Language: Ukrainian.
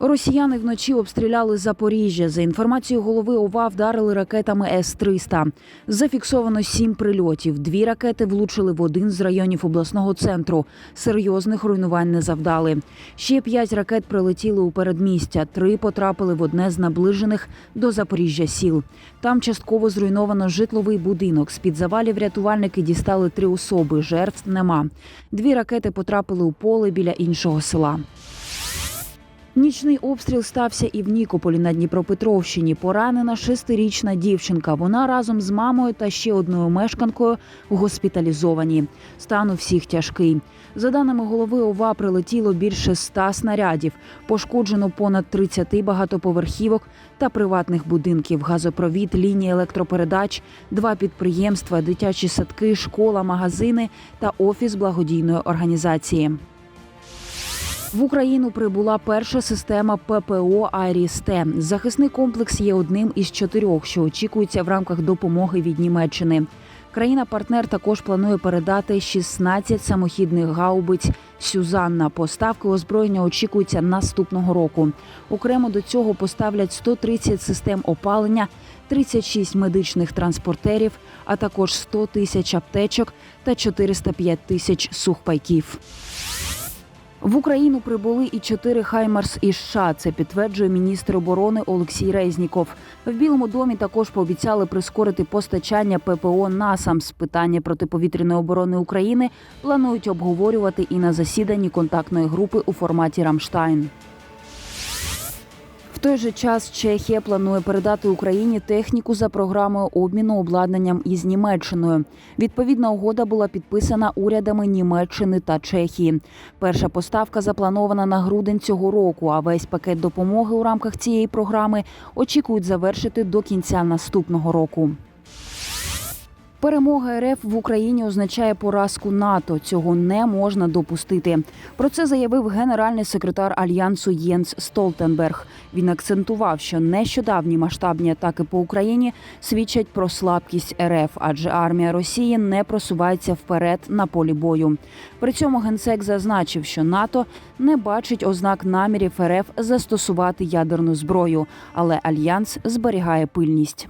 Росіяни вночі обстріляли Запоріжжя. За інформацією голови ОВА, вдарили ракетами С-300. Зафіксовано сім прильотів. Дві ракети влучили в один з районів обласного центру. Серйозних руйнувань не завдали. Ще п'ять ракет прилетіли у передмістя. Три потрапили в одне з наближених до Запоріжжя сіл. Там частково зруйновано житловий будинок. З під завалів рятувальники дістали три особи. Жертв нема. Дві ракети потрапили у поле біля іншого села. Нічний обстріл стався і в Нікополі на Дніпропетровщині. Поранена шестирічна дівчинка. Вона разом з мамою та ще одною мешканкою госпіталізовані. Стан у всіх тяжкий. За даними голови ОВА, прилетіло більше ста снарядів. Пошкоджено понад 30 багатоповерхівок та приватних будинків, газопровід, лінії електропередач, два підприємства, дитячі садки, школа, магазини та офіс благодійної організації. В Україну прибула перша система ППО «Айріс-Т». Захисний комплекс є одним із чотирьох, що очікується в рамках допомоги від Німеччини. Країна-партнер також планує передати 16 самохідних гаубиць Сюзанна. Поставки озброєння очікуються наступного року. Окремо до цього поставлять 130 систем опалення, 36 медичних транспортерів, а також 100 тисяч аптечок та 405 тисяч сухпайків. В Україну прибули і чотири Хаймарс із США. Це підтверджує міністр оборони Олексій Резніков. В Білому домі також пообіцяли прискорити постачання ППО НАСАМС. Питання протиповітряної оборони України планують обговорювати і на засіданні контактної групи у форматі Рамштайн. Той же час Чехія планує передати Україні техніку за програмою обміну обладнанням із Німеччиною. Відповідна угода була підписана урядами Німеччини та Чехії. Перша поставка запланована на грудень цього року. А весь пакет допомоги у рамках цієї програми очікують завершити до кінця наступного року. Перемога РФ в Україні означає поразку НАТО. Цього не можна допустити. Про це заявив генеральний секретар альянсу Єнс Столтенберг. Він акцентував, що нещодавні масштабні атаки по Україні свідчать про слабкість РФ, адже армія Росії не просувається вперед на полі бою. При цьому генсек зазначив, що НАТО не бачить ознак намірів РФ застосувати ядерну зброю, але альянс зберігає пильність.